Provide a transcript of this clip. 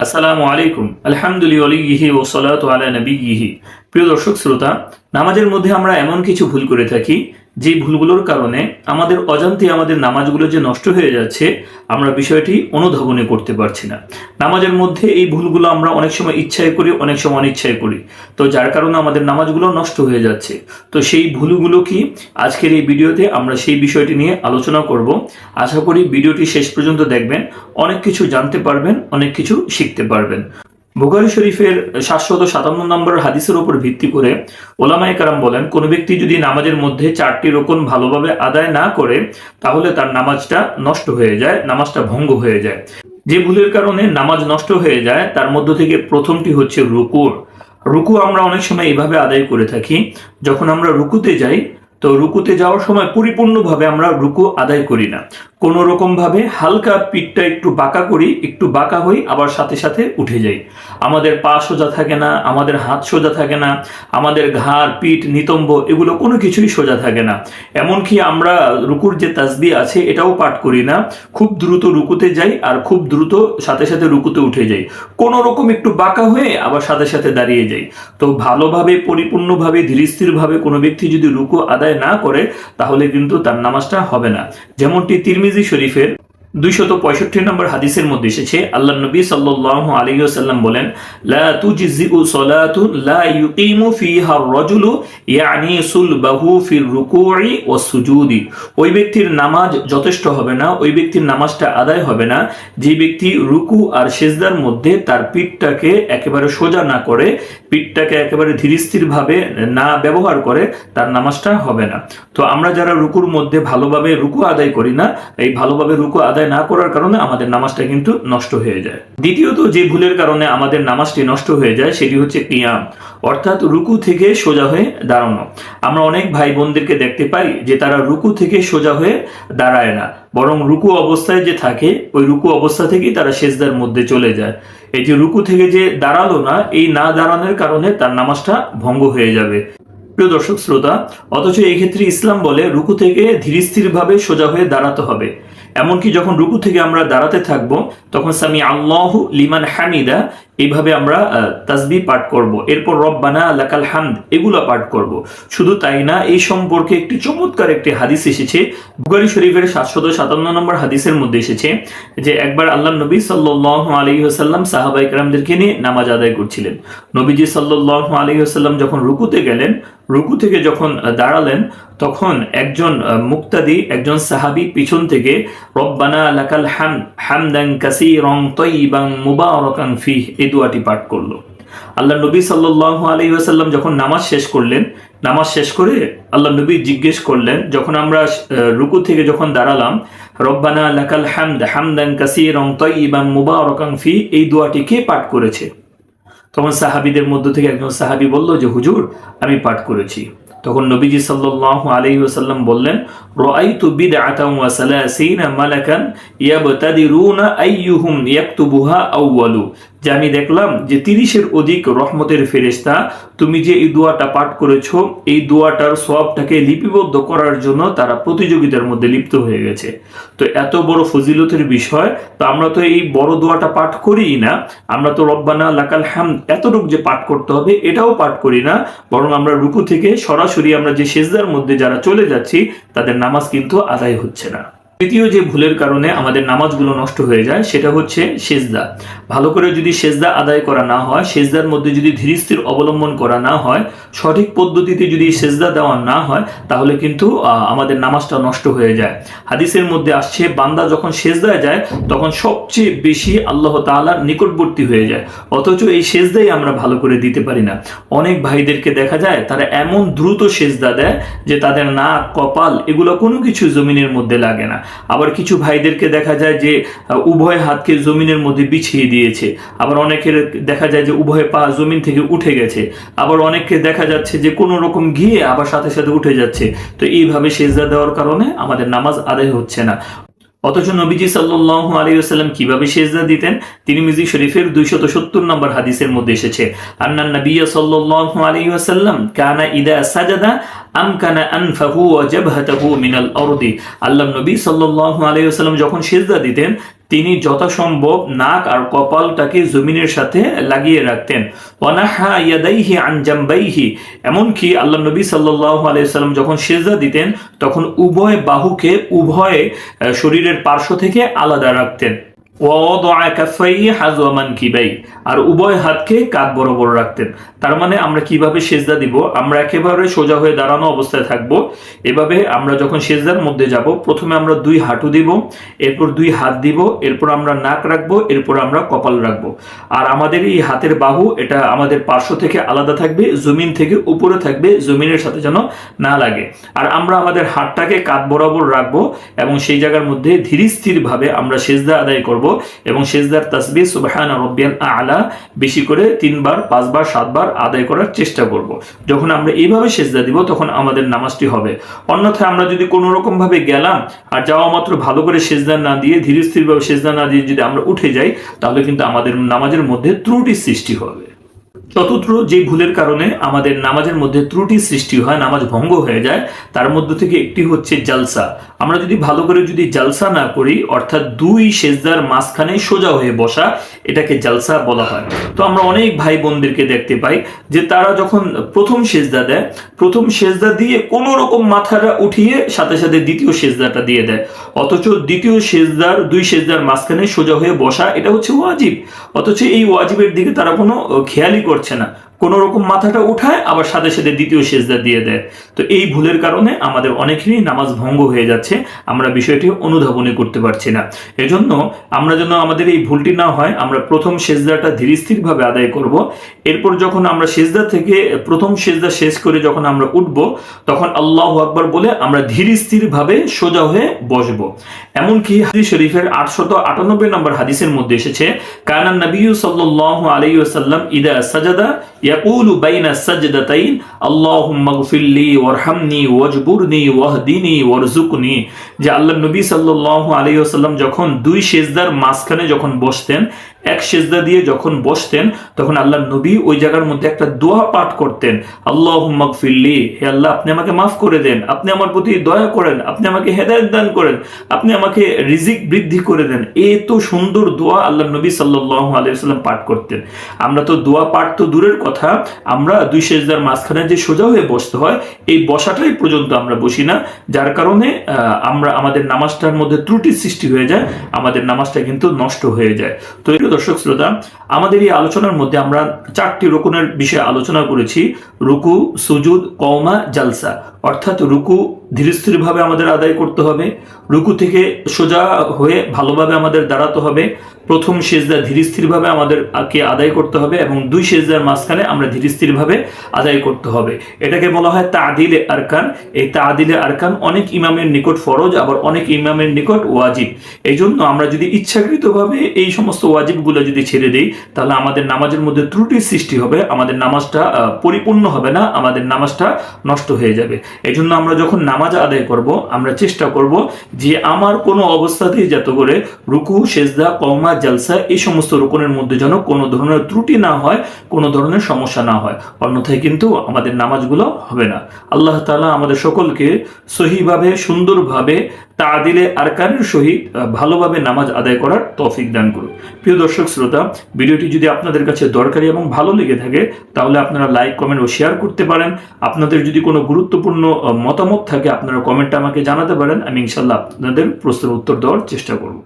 আসসালামু আলাইকুম। আলহামদুলিল্লাহি ও সালাত আলা নবীহি প্রিয় দর্শক, শ্রোতা, নামাজের মধ্যে আমরা এমন কিছু ভুল করে থাকি যে ভুলগুলোর কারণে আমাদের অজান্তে আমাদের নামাজগুলো যে নষ্ট হয়ে যাচ্ছে, আমরা বিষয়টি অনুধাবনে করতে পারছি না। নামাজের মধ্যে এই ভুলগুলো আমরা অনেক সময় ইচ্ছায় করি, অনেক সময় অনিচ্ছায় করি। তো যার কারণে আমাদের নামাজগুলো নষ্ট হয়ে যাচ্ছে। তো সেই ভুলগুলো কি আজকের এই ভিডিওতে আমরা সেই বিষয়টি নিয়ে আলোচনা করব। আশা করি ভিডিওটি শেষ পর্যন্ত দেখবেন, অনেক কিছু জানতে পারবেন, অনেক কিছু শিখতে পারবেন। বুখারি শরীফের সাতশত সাতান্ন নম্বর হাদিসের উপর ভিত্তি করে ওলামায় কারাম বলেন, কোন ব্যক্তি যদি নামাজের মধ্যে চারটি রোকন ভালোভাবে আদায় না করে, তাহলে তার নামাজটা নষ্ট হয়ে যায়, নামাজটা ভঙ্গ হয়ে যায়। যে ভুলের কারণে নামাজ নষ্ট হয়ে যায়, তার মধ্য থেকে প্রথমটি হচ্ছে রুকুর রুকু আমরা অনেক সময় এভাবে আদায় করে থাকি, যখন আমরা রুকুতে যাই, তো রুকুতে যাওয়ার সময় পরিপূর্ণভাবে আমরা রুকু আদায় করি না। কোনো রকম ভাবে হালকা পিঠটা একটু বাঁকা করি, একটু বাঁকা হই, আবার সাথে সাথে উঠে যাই। আমাদের পা সোজা থাকে না, আমাদের হাত সোজা থাকে না, আমাদের ঘাড়, পিঠ, নিতম্ব এগুলো কোনো কিছুই সোজা থাকে না। এমনকি আমরা রুকুর যে তাসবি আছে, এটাও পাঠ করি না। খুব দ্রুত রুকুতে যাই আর খুব দ্রুত সাথে সাথে রুকুতে উঠে যাই। কোনো রকম একটু বাঁকা হয়ে আবার সাথে সাথে দাঁড়িয়ে যাই। তো ভালোভাবে, পরিপূর্ণভাবে, ধীরস্থিরভাবে কোনো ব্যক্তি যদি রুকু আদায় না করে, তাহলে কিন্তু তার নামাজটা হবে না। যেমনটি তিরমিজি শরীফের দুইশত পঁয়ষট্টি নম্বর হাদিসের মধ্যে এসেছে, আল্লাহ নবী সাল্লাল্লাহু আলাইহি ওয়াসাল্লাম বলেন, লা সালাতু, লা ইউকিমু ফিহা আর-রাজুলু ইয়ানি সুলবাহু ফির রুকুই ওয়াস সুজুদি। ওই ব্যক্তির নামাজ যথেষ্ট হবে না, ওই ব্যক্তির নামাজটা আদায় হবে না। যে ব্যক্তি রুকু আর সেজদার মধ্যে তার পিঠটাকে একেবারে সোজা না করে, পিঠটাকে একেবারে ধীরস্থির ভাবে না ব্যবহার করে, তার নামাজটা হবে না। তো আমরা যারা রুকুর মধ্যে ভালোভাবে রুকু আদায় করি না, এই ভালোভাবে রুকু আদায় না করার কারণে আমাদের নামাজটা কিন্তু নষ্ট হয়ে যায়। দ্বিতীয়ত, যে ভুলের কারণে আমাদের নামাজটি নষ্ট হয়ে যায়, সেটি হচ্ছে কিয়াম অর্থাৎ রুকু থেকে সোজা হয়ে দাঁড়ানো। আমরা অনেক ভাই বোনদেরকে দেখতে পাই যে তারা রুকু থেকে সোজা হয়ে দাঁড়ায় না, বরং রুকু অবস্থায় যে থাকে, ওই রুকু অবস্থা থেকেই তারা সেজদার মধ্যে চলে যায়। এই যে রুকু থেকে যে দাঁড়াল না, এই না দাঁড়ানোর কারণে তার নামাজটা ভঙ্গ হয়ে যাবে। প্রিয় দর্শক, শ্রোতা, অথচ এই ক্ষেত্রে ইসলাম বলে রুকু থেকে ধীরস্থিরভাবে সোজা হয়ে দাঁড়াতে হবে। এমনকি যখন রুকু থেকে আমরা দাঁড়াতে থাকব তখন সামি আল্লাহ লিমান হামিদা এইভাবে আমরা তাসবি পাঠ করব। এরপর রব্বানা লাকাল হামদ, এগুলো পাঠ করব। শুধু তাই না, এই সম্পর্কে একটি চমৎকার একটি হাদিস এসেছে। বুগারি শরীফের সাতশত সাতান্ন নম্বর হাদিসের মধ্যে এসেছে যে, একবার আল্লাহ নবী সাল্লাহ আলী আসাল্লাম সাহাবা ইকরামদেরকে নিয়ে নামাজ আদায় করছিলেন। নবীজি সাল্লাহ আলী আসাল্লাম যখন রুকুতে গেলেন, রুকু থেকে যখন দাঁড়ালেন, তখন একজন মুক্তাদি, একজন সাহাবি পিছন থেকে, রব্বানা লাকাল হাম, হামদান কাসীরান তাইয়িবান মুবারাকান ফিহ দোয়াটি পাঠ করল। আল্লাহ নবী সাল্লাল্লাহু আলাইহি ওয়াসাল্লাম যখন নামাজ শেষ করলেন, নামাজ শেষ করে আল্লাহ নবী জিজ্ঞেস করলেন, যখন আমরা রুকু থেকে যখন দাঁড়ালাম, রব্বানা লাকাল হামদ, হামদান কাসীরান তাইয়িবান মুবারাকান ফি, এই দোয়াটি কে পাঠ করেছে? তখন সাহাবিদের মধ্য থেকে একজন সাহাবি বলল যে, হুজুর, আমি পাঠ করেছি। তখন নবীজি সাল্লাল্লাহু আলাইহি ওয়াসাল্লাম বললেন, রাআইতু বিদআতান ওয়া সালাসিনা মালাকান ইয়াবতাদিরুনা আইয়ুহুম ইয়াকতুবুহা আউয়ালু যে আমি দেখলাম যে তিরিশের অধিক রহমতের ফেরেস্তা তুমি যে এই দোয়াটা পাঠ করেছ, এই দোয়াটার সবটাকে লিপিবদ্ধ করার জন্য তারা প্রতিযোগিতার মধ্যে লিপ্ত হয়ে গেছে। তো এত বড় ফজিলতের বিষয়, তো আমরা তো এই বড় দোয়াটা পাঠ করিই না। আমরা তো রব্বানা লাকাল হাম এতটুক যে পাঠ করতে হবে, এটাও পাঠ করি না। বরং আমরা রুকু থেকে সরাসরি আমরা যে সেজদার মধ্যে যারা চলে যাচ্ছি, তাদের নামাজ কিন্তু আদায় হচ্ছে না। তৃতীয় যে ভুলের কারণে আমাদের নামাজগুলো নষ্ট হয়ে যায়, সেটা হচ্ছে সেজদা। ভালো করে যদি সেজদা আদায় করা না হয়, সেজদার মধ্যে যদি ধীরস্থির অবলম্বন করা না হয়, সঠিক পদ্ধতিতে যদি সেজদা দেওয়া না হয়, তাহলে কিন্তু আমাদের নামাজটা নষ্ট হয়ে যায়। হাদিসের মধ্যে আসছে, বান্দা যখন সেজদায় যায়, তখন সবচেয়ে বেশি আল্লাহ তালার নিকটবর্তী হয়ে যায়। অথচ এই সেজদাই আমরা ভালো করে দিতে পারি না। অনেক ভাইদেরকে দেখা যায়, তারা এমন দ্রুত সেজদা দেয় যে তাদের নাক, কপাল, এগুলো কোনো কিছু জমিনের মধ্যে লাগে না। আবার কিছু ভাইদেরকে দেখা যায় যে উভয় হাতকে জমিনের মধ্যে বিছিয়ে দিয়েছে। আবার অনেকের দেখা যায় যে উভয় পা জমিন থেকে উঠে গেছে। আবার অনেককে দেখা যাচ্ছে যে কোনো রকম ঘিয়ে আবার সাথে সাথে উঠে যাচ্ছে। তো এইভাবে সেজদা দেওয়ার কারণে আমাদের নামাজ আদায় হচ্ছে না। অথচ নবীজি সাল্লু আলাইহি ওয়াসাল্লাম কীভাবে সেজদা দিতেন? তিনি মিজি শরীফের 270 নম্বর হাদিসের মধ্যে এসেছে আন্নান নবিয়া সাল্লু আলাইহি ওয়াসাল্লাম কানা ইদা সাজাদা আমকানা আনফাহু ও জাবহাতাহু মিনাল অরদি। আল্লাহ নবী সাল্লাল্লাহু আলাইহি যখন সেজদা দিতেন তিনি যথাসম্ভব নাক আর কপালটাকে জমিনের সাথে লাগিয়ে রাখতেন। ওয়ানাহা ইয়াদাইহি আন জামবাইহি। এমনকি আল্লাহ নবী সাল্লাহ আলাইসাল্লাম যখন সেজদা দিতেন, তখন উভয় বাহুকে উভয় শরীরের পার্শ্ব থেকে আলাদা রাখতেন। আর উভয় হাতকে কাঁধ বরাবর রাখতেন। তার মানে আমরা কীভাবে সেজদা দিব? আমরা একেবারে সোজা হয়ে দাঁড়ানো অবস্থায় থাকব। এভাবে আমরা যখন সেজদার মধ্যে যাব, প্রথমে আমরা দুই হাঁটু দিব, এরপর দুই হাত দিব, এরপর আমরা নাক রাখব, এরপর আমরা কপাল রাখব। আর আমাদের এই হাতের বাহু, এটা আমাদের পার্শ্ব থেকে আলাদা থাকবে, জমিন থেকে উপরে থাকবে, জমিনের সাথে যেন না লাগে। আর আমরা আমাদের হাতটাকে কাঁধ বরাবর রাখব এবং সেই জায়গার মধ্যে ধীর স্থির ভাবে আমরা সেজদা আদায় করব। এবং সেজদার তাসবি সুবহান রব্বিয়াল আলা বেশি করে তিনবার, পাঁচবার, সাতবার আদায় করার চেষ্টা করব। যখন আমরা এইভাবে সেজদা দিব, তখন আমাদের নামাজটি হবে। অন্যথায় আমরা যদি কোনো রকম ভাবে গেলাম আর যাওয়া মাত্র ভালো করে সেজদা না দিয়ে ধীরে স্থিরভাবে সেজদা না দিয়ে যদি আমরা উঠে যাই, তাহলে কিন্তু আমাদের নামাজের মধ্যে ত্রুটির সৃষ্টি হবে। চতুর্থ যে ভুলের কারণে আমাদের নামাজের মধ্যে ত্রুটি সৃষ্টি হয়, নামাজ ভঙ্গ হয়ে যায়, তার মধ্যে থেকে একটি হচ্ছে জালসা। আমরা যদি ভালো করে যদি জালসা না করি, অর্থাৎ দুই সেজদার মাঝখানে সোজা হয়ে বসা, এটাকে জালসা বলা হয়। তো আমরা অনেক ভাই বোনদেরকে দেখতে পাই যে তারা যখন প্রথম সেজদা দেয়, প্রথম সেজদা দিয়ে কোনো রকম মাথাটা উঠিয়ে সাথে সাথে দ্বিতীয় সেজদাটা দিয়ে দেয়। অথচ দ্বিতীয় সেজদার, দুই সেজদার মাঝখানে সোজা হয়ে বসা, এটা হচ্ছে ওয়াজিব। অথচ এই ওয়াজিবের দিকে তারা কোনো খেয়ালই করছে না কোন রকম মাথাটা উঠায়, আবার সাথে সাথে দ্বিতীয় সেজদা দিয়ে দেয়। তো এই ভুলের কারণে আমাদের অনেকেরই নামাজ ভঙ্গ হয়ে যাচ্ছে, আমরা বিষয়টি অনুধাবনী করতে পারছি না। এজন্য আমরা যেন আমাদের এই ভুলটি না হয়, আমরা প্রথম সেজদাটা ধীরস্থির ভাবে আদায় করব। এরপর যখন আমরা সেজদা থেকে প্রথম সেজদা শেষ করে যখন আমরা উঠব, তখন আল্লাহ আকবর বলে আমরা ধীরস্থির ভাবে সোজা হয়ে বসবো। এমনকি হাদিস শরীফের আটশত আটানব্বই নম্বর হাদিসের মধ্যে এসেছে কানান নবী সাল্লাল্লাহু আলাইহি ওয়াসাল্লাম ইদা সাজাদা ইয়াকুলু বাইনা সাজদাতাইন, আল্লাহুম্মা গফিরলি ওয়ারহামনি, ওয়াজবুরনি, ওয়াহদিনি ওয়ারজুকনি যে আল্লাহ নবী সাল্লাল্লাহু আলাইহি ওয়াসাল্লাম যখন দুই সেজদার মাঝখানে যখন বসতেন এক সেজদা দিয়ে যখন বসতেন, তখন আল্লাহ নবী ওই জায়গার মধ্যে একটা দোয়া পাঠ করতেন। আল্লাহ ফিল্লি হে আল্লাহ, আপনি আমাকে মাফ করে দেন, আপনি আমার প্রতি দয়া করেন, আপনি আমাকে হেদায়ত দান করেন, আপনি আমাকে রিজিক বৃদ্ধি করে দেন। এ তো সুন্দর দোয়া আল্লাহ নবী সাল্লাহ আলাইসাল্লাম পাঠ করতেন। আমরা তো দোয়া পাঠ তো দূরের কথা, আমরা দুই সেজদার মাঝখানে যে সোজা হয়ে বসতে হয়, এই বসাটাই পর্যন্ত আমরা বসি না। যার কারণে আমরা আমাদের নামাজটার মধ্যে ত্রুটি সৃষ্টি হয়ে যায়, আমাদের নামাজটা কিন্তু নষ্ট হয়ে যায়। তো প্রিয় দর্শক শ্রোতা, আমাদের এই আলোচনার মধ্যে আমরা চারটি রুকুনের বিষয়ে আলোচনা করেছি। রুকু, সুজুদ, কওমা, জালসা। অর্থাৎ রুকু ধীরস্থিরভাবে আমাদের আদায় করতে হবে। রুকু থেকে সোজা হয়ে ভালোভাবে আমাদের দাঁড়াতে হবে। প্রথম সেজদা ধীরস্থিরভাবে আমাদের কে আদায় করতে হবে এবং দুই সেজদার মাঝখানে আমরা ধীরস্থিরভাবে আদায় করতে হবে। এটাকে বলা হয় তাদিলে আরকান। এই তাদিলে আরকান অনেক ইমামের নিকট ফরজ, আবার অনেক ইমামের নিকট ওয়াজিব। এই জন্য আমরা যদি ইচ্ছাকৃতভাবে এই সমস্ত ওয়াজিবগুলো যদি ছেড়ে দিই, তাহলে আমাদের নামাজের মধ্যে ত্রুটির সৃষ্টি হবে, আমাদের নামাজটা পরিপূর্ণ হবে না, আমাদের নামাজটা নষ্ট হয়ে যাবে। এই জন্য আমরা যখন নামাজ আদায় করব, আমরা চেষ্টা করব যে আমার কোনো অবস্থাতেই যাতে করে রুকু, সেজদা কমা জালসা এই সমস্ত রুকনের মধ্যে যেন কোনো ধরনের ত্রুটি না হয়, কোনো ধরনের সমস্যা না হয়। অন্যথায় কিন্তু আমাদের নামাজগুলো হবে না। আল্লাহ তালা আমাদের সকলকে সহিভাবে, সুন্দরভাবে তাদিলে আরকানের সহিত ভালোভাবে নামাজ আদায় করার তফিক দান করুন। প্রিয় দর্শক, শ্রোতা, ভিডিওটি যদি আপনাদের কাছে দরকারি এবং ভালো লেগে থাকে, তাহলে আপনারা লাইক, কমেন্ট ও শেয়ার করতে পারেন। আপনাদের যদি কোনো গুরুত্বপূর্ণ মতামত থাকে, আপনারা কমেন্টটা আমাকে জানাতে পারেন। আমি ইনশাল্লাহ আপনাদের প্রশ্নের উত্তর দেওয়ার চেষ্টা করব।